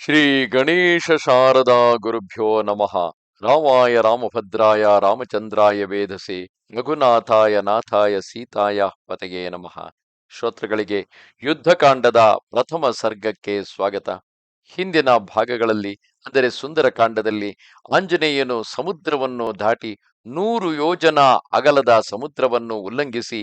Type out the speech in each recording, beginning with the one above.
ಶ್ರೀ ಗಣೇಶ ಶಾರದಾ ಗುರುಭ್ಯೋ ನಮಃ. ರಾಮಾಯ ರಾಮಭದ್ರಾಯ ರಾಮಚಂದ್ರಾಯ ವೇದಸೆ ರಘುನಾಥಾಯ ನಾಥಾಯ ಸೀತಾಯ ಪತೆಗೆ ನಮಃ. ಶ್ರೋತೃಗಳಿಗೆ ಯುದ್ಧಕಾಂಡದ ಪ್ರಥಮ ಸರ್ಗಕ್ಕೆ ಸ್ವಾಗತ. ಹಿಂದಿನ ಭಾಗಗಳಲ್ಲಿ, ಅಂದರೆ ಸುಂದರಕಾಂಡದಲ್ಲಿ ಆಂಜನೇಯನು ಸಮುದ್ರವನ್ನು ದಾಟಿ ನೂರು ಯೋಜನ ಅಗಲದ ಸಮುದ್ರವನ್ನು ಉಲ್ಲಂಘಿಸಿ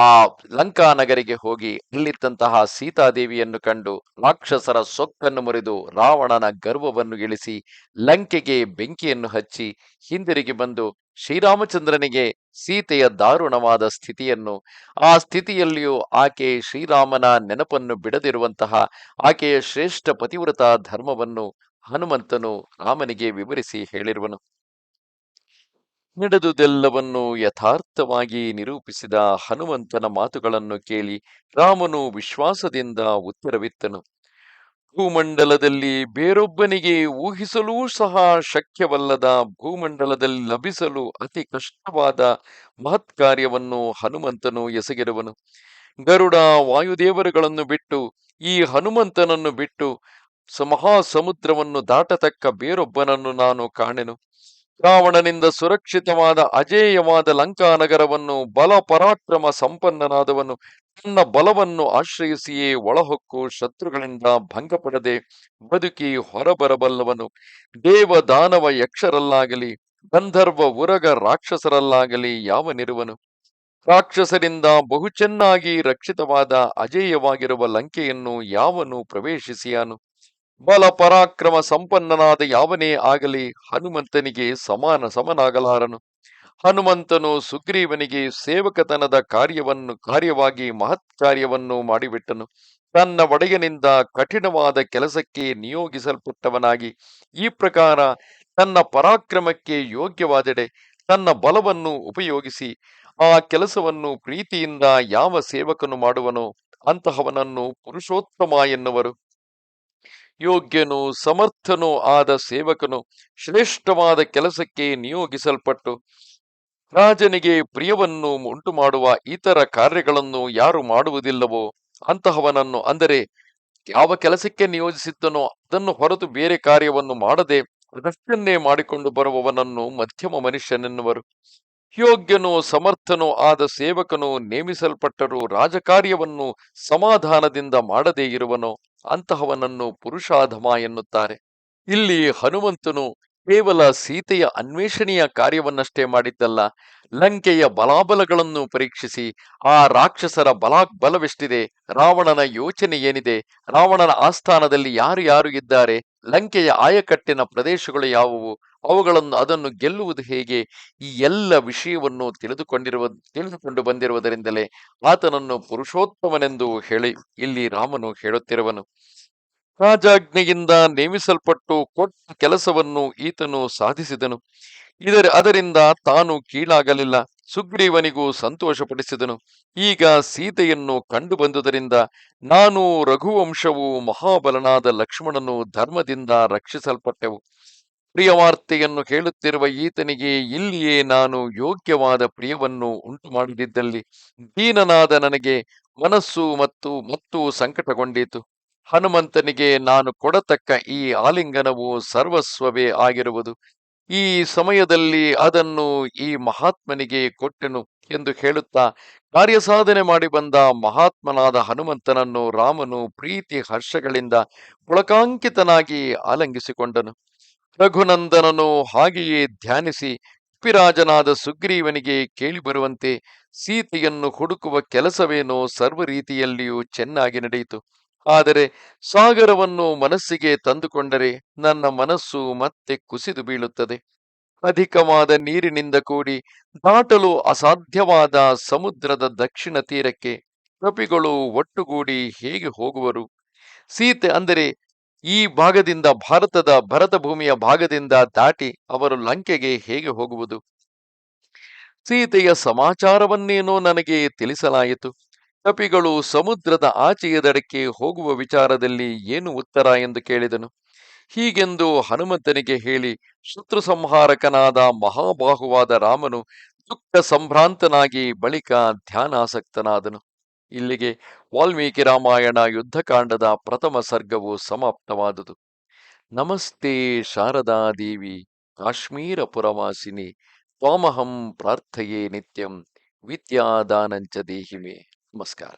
ಆ ಲಂಕಾ ನಗರಿಗೆ ಹೋಗಿ ಅಲ್ಲಿದ್ದಂತಹ ಸೀತಾದೇವಿಯನ್ನು ಕಂಡು ರಾಕ್ಷಸರ ಸೊಕ್ಕನ್ನು ಮುರಿದು ರಾವಣನ ಗರ್ವವನ್ನು ಇಳಿಸಿ ಲಂಕೆಗೆ ಬೆಂಕಿಯನ್ನು ಹಚ್ಚಿ ಹಿಂದಿರುಗಿ ಬಂದು ಶ್ರೀರಾಮಚಂದ್ರನಿಗೆ ಸೀತೆಯ ದಾರುಣವಾದ ಸ್ಥಿತಿಯನ್ನು, ಆ ಸ್ಥಿತಿಯಲ್ಲಿಯೂ ಆಕೆ ಶ್ರೀರಾಮನ ನೆನಪನ್ನು ಬಿಡದಿರುವಂತಹ ಆಕೆಯ ಶ್ರೇಷ್ಠ ಪತಿವ್ರತ ಧರ್ಮವನ್ನು ಹನುಮಂತನು ರಾಮನಿಗೆ ವಿವರಿಸಿ ಹೇಳಿರುವನು. ನಡೆದುದೆಲ್ಲವನ್ನು ಯಥಾರ್ಥವಾಗಿ ನಿರೂಪಿಸಿದ ಹನುಮಂತನ ಮಾತುಗಳನ್ನು ಕೇಳಿ ರಾಮನು ವಿಶ್ವಾಸದಿಂದ ಉತ್ತರವಿತ್ತನು. ಭೂಮಂಡಲದಲ್ಲಿ ಬೇರೊಬ್ಬನಿಗೆ ಊಹಿಸಲೂ ಸಹ ಶಕ್ಯವಲ್ಲದ ಭೂಮಂಡಲದಲ್ಲಿ ಲಭಿಸಲು ಅತಿ ಕಷ್ಟವಾದ ಮಹತ್ ಕಾರ್ಯವನ್ನು ಹನುಮಂತನು ಎಸಗಿರುವನು ಗರುಡ ವಾಯುದೇವರುಗಳನ್ನು ಬಿಟ್ಟು, ಈ ಹನುಮಂತನನ್ನು ಬಿಟ್ಟು ಸಮಹಾ ಸಮುದ್ರವನ್ನು ದಾಟತಕ್ಕ ಬೇರೊಬ್ಬನನ್ನು ನಾನು ಕಾಣೆನು. ರಾವಣನಿಂದ ಸುರಕ್ಷಿತವಾದ ಅಜೇಯವಾದ ಲಂಕಾನಗರವನ್ನು ಬಲ ಪರಾಕ್ರಮ ಸಂಪನ್ನನಾದವನು ತನ್ನ ಬಲವನ್ನು ಆಶ್ರಯಿಸಿಯೇ ಒಳಹೊಕ್ಕು ಶತ್ರುಗಳಿಂದ ಭಂಗಪಡದೆ ಬದುಕಿ ಹೊರಬರಬಲ್ಲವನು. ದೇವ ದಾನವ ಯಕ್ಷರಲ್ಲಾಗಲಿ, ಗಂಧರ್ವ ಉರಗ ರಾಕ್ಷಸರಲ್ಲಾಗಲಿ ಯಾವನಿರುವನು ರಾಕ್ಷಸರಿಂದ ಬಹು ಚೆನ್ನಾಗಿ ರಕ್ಷಿತವಾದ ಅಜೇಯವಾಗಿರುವ ಲಂಕೆಯನ್ನು ಯಾವನು ಪ್ರವೇಶಿಸಿಯಾನು? ಬಲ ಪರಾಕ್ರಮ ಸಂಪನ್ನನಾದ ಯಾವನೇ ಆಗಲಿ ಹನುಮಂತನಿಗೆ ಸಮಾನ ಸಮನಾಗಲಾರನು. ಹನುಮಂತನು ಸುಗ್ರೀವನಿಗೆ ಸೇವಕತನದ ಕಾರ್ಯವನ್ನು, ಕಾರ್ಯವಾಗಿ ಮಹತ್ ಕಾರ್ಯವನ್ನು ಮಾಡಿಬಿಟ್ಟನು. ತನ್ನ ಒಡೆಯನಿಂದ ಕಠಿಣವಾದ ಕೆಲಸಕ್ಕೆ ನಿಯೋಗಿಸಲ್ಪಟ್ಟವನಾಗಿ ಈ ಪ್ರಕಾರ ತನ್ನ ಪರಾಕ್ರಮಕ್ಕೆ ಯೋಗ್ಯವಾದೆಡೆ ತನ್ನ ಬಲವನ್ನು ಉಪಯೋಗಿಸಿ ಆ ಕೆಲಸವನ್ನು ಪ್ರೀತಿಯಿಂದ ಯಾವ ಸೇವಕನು ಮಾಡುವನೋ ಅಂತಹವನನ್ನು ಪುರುಷೋತ್ತಮ ಎನ್ನುವರು. ಯೋಗ್ಯನು ಸಮರ್ಥನೂ ಆದ ಸೇವಕನು ಶ್ರೇಷ್ಠವಾದ ಕೆಲಸಕ್ಕೆ ನಿಯೋಗಿಸಲ್ಪಟ್ಟು ರಾಜನಿಗೆ ಪ್ರಿಯವನ್ನು ಉಂಟು ಮಾಡುವ ಇತರ ಕಾರ್ಯಗಳನ್ನು ಯಾರು ಮಾಡುವುದಿಲ್ಲವೋ ಅಂತಹವನನ್ನು ಅಂದರೆ ಯಾವ ಕೆಲಸಕ್ಕೆ ನಿಯೋಜಿಸಿದ್ದನೋ ಅದನ್ನು ಹೊರತು ಬೇರೆ ಕಾರ್ಯವನ್ನು ಮಾಡದೆ ಅದಷ್ಟನ್ನೇ ಮಾಡಿಕೊಂಡು ಬರುವವನನ್ನು ಮಧ್ಯಮ ಮನುಷ್ಯನೆನ್ನುವರು. ಯೋಗ್ಯನು ಸಮರ್ಥನೂ ಆದ ಸೇವಕನು ನೇಮಿಸಲ್ಪಟ್ಟರೂ ರಾಜಕಾರ್ಯವನ್ನು ಸಮಾಧಾನದಿಂದ ಮಾಡದೇ ಇರುವನೋ. ಅಂತಹವನನ್ನು ಪುರುಷಾಧಮ ಎನ್ನುತ್ತಾರೆ. ಇಲ್ಲಿ ಹನುಮಂತನು ಕೇವಲ ಸೀತೆಯ ಅನ್ವೇಷಣೆಯ ಕಾರ್ಯವನ್ನಷ್ಟೇ ಮಾಡಿದ್ದಲ್ಲ, ಲಂಕೆಯ ಬಲಾಬಲಗಳನ್ನು ಪರೀಕ್ಷಿಸಿ, ಆ ರಾಕ್ಷಸರ ಬಲ ಬಲವೆಷ್ಟಿದೆ ರಾವಣನ ಯೋಚನೆ ಏನಿದೆ, ರಾವಣನ ಆಸ್ಥಾನದಲ್ಲಿ ಯಾರು ಯಾರು ಇದ್ದಾರೆ, ಲಂಕೆಯ ಆಯಕಟ್ಟಿನ ಪ್ರದೇಶಗಳು ಯಾವುವು ಅವುಗಳನ್ನು ಅದನ್ನು ಗೆಲ್ಲುವುದು ಹೇಗೆ? ಈ ಎಲ್ಲ ವಿಷಯವನ್ನು ತಿಳಿದುಕೊಂಡಿರುವ, ತಿಳಿದುಕೊಂಡು ಬಂದಿರುವುದರಿಂದಲೇ ಆತನನ್ನು ಪುರುಷೋತ್ತಮನೆಂದು ಹೇಳಿ ಇಲ್ಲಿ ರಾಮನು ಹೇಳುತ್ತಿರುವನು. ರಾಜಾಜ್ಞೆಯಿಂದ ನೇಮಿಸಲ್ಪಟ್ಟು ಕೊಟ್ಟ ಕೆಲಸವನ್ನು ಈತನು ಸಾಧಿಸಿದನು. ಇದರ, ಅದರಿಂದ ತಾನು ಕೀಳಾಗಲಿಲ್ಲ. ಸುಗ್ರೀವನಿಗೂ ಸಂತೋಷಪಡಿಸಿದನು. ಈಗ ಸೀತೆಯನ್ನು ಕಂಡು ಬಂದುದರಿಂದ ನಾನು ರಘುವಂಶವು ಮಹಾಬಲನಾದ ಲಕ್ಷ್ಮಣನು ಧರ್ಮದಿಂದ ರಕ್ಷಿಸಲ್ಪಟ್ಟೆವು. ಪ್ರಿಯವಾರ್ತೆಯನ್ನು ಹೇಳುತ್ತಿರುವ ಈತನಿಗೆ ಇಲ್ಲಿಯೇ ನಾನು ಯೋಗ್ಯವಾದ ಪ್ರಿಯವನ್ನು ಉಂಟು ಮಾಡದಿದ್ದಲ್ಲಿ ದೀನನಾದ ನನಗೆ ಮನಸ್ಸು ಮತ್ತು ಮತ್ತು ಸಂಕಟಗೊಂಡಿತು. ಹನುಮಂತನಿಗೆ ನಾನು ಕೊಡತಕ್ಕ ಈ ಆಲಿಂಗನವು ಸರ್ವಸ್ವವೇ ಆಗಿರುವುದು. ಈ ಸಮಯದಲ್ಲಿ ಅದನ್ನು ಈ ಮಹಾತ್ಮನಿಗೆ ಕೊಟ್ಟೆನು ಎಂದು ಹೇಳುತ್ತಾ ಕಾರ್ಯಸಾಧನೆ ಮಾಡಿ ಬಂದ ಮಹಾತ್ಮನಾದ ಹನುಮಂತನನ್ನು ರಾಮನು ಪ್ರೀತಿ ಹರ್ಷಗಳಿಂದ ಪುಳಕಾಂಕಿತನಾಗಿ ಆಲಂಗಿಸಿಕೊಂಡನು. ರಘುನಂದನನು ಹಾಗೆಯೇ ಧ್ಯಾನಿಸಿ ಪಿರಾಜನಾದ ಸುಗ್ರೀವನಿಗೆ ಕೇಳಿಬರುವಂತೆ ಸೀತೆಯನ್ನು ಹುಡುಕುವ ಕೆಲಸವೇನೋ ಸರ್ವ ರೀತಿಯಲ್ಲಿಯೂ ಚೆನ್ನಾಗಿ ನಡೆಯಿತು. ಆದರೆ ಸಾಗರವನ್ನು ಮನಸ್ಸಿಗೆ ತಂದುಕೊಂಡರೆ ನನ್ನ ಮನಸ್ಸು ಮತ್ತೆ ಕುಸಿದು ಬೀಳುತ್ತದೆ. ಅಧಿಕವಾದ ನೀರಿನಿಂದ ಕೂಡಿ ದಾಟಲು ಅಸಾಧ್ಯವಾದ ಸಮುದ್ರದ ದಕ್ಷಿಣ ತೀರಕ್ಕೆ ಕಪಿಗಳು ಒಟ್ಟುಗೂಡಿ ಹೇಗೆ ಹೋಗುವರು? ಸೀತೆ ಅಂದರೆ ಈ ಭಾಗದಿಂದ ಭಾರತದ ಭರತ ಭೂಮಿಯ ಭಾಗದಿಂದ ದಾಟಿ ಅವರು ಲಂಕೆಗೆ ಹೇಗೆ ಹೋಗುವುದು? ಸೀತೆಯ ಸಮಾಚಾರವನ್ನೇನೋ ನನಗೆ ತಿಳಿಸಲಾಯಿತು. ಕಪಿಗಳು ಸಮುದ್ರದ ಆಚೆಯ ದಡಕ್ಕೆ ಹೋಗುವ ವಿಚಾರದಲ್ಲಿ ಏನು ಉತ್ತರ ಎಂದು ಕೇಳಿದನು. ಹೀಗೆಂದು ಹನುಮಂತನಿಗೆ ಹೇಳಿ, ಶತ್ರು ಸಂಹಾರಕನಾದ ಮಹಾಬಾಹುವಾದ ರಾಮನು ದುಃಖ ಸಂಭ್ರಾಂತನಾಗಿ ಬಳಿಕ ಧ್ಯಾನಾಸಕ್ತನಾದನು. ಇಲ್ಲಿಗೆ ವಾಲ್ಮೀಕಿ ರಾಮಾಯಣ ಯುದ್ಧಕಾಂಡದ ಪ್ರಥಮ ಸರ್ಗವು ಸಮಾಪ್ತವಾದುದು. ನಮಸ್ತೆ ಶಾರದಾದೇವಿ ಕಾಶ್ಮೀರ ಪುರವಾಸಿನಿ ತ್ವಾಮಹಂ ಪ್ರಾರ್ಥಯೇ ನಿತ್ಯಂ ವಿದ್ಯಾದಾನಂಚ ದೇಹಿಮೆ. ನಮಸ್ಕಾರ.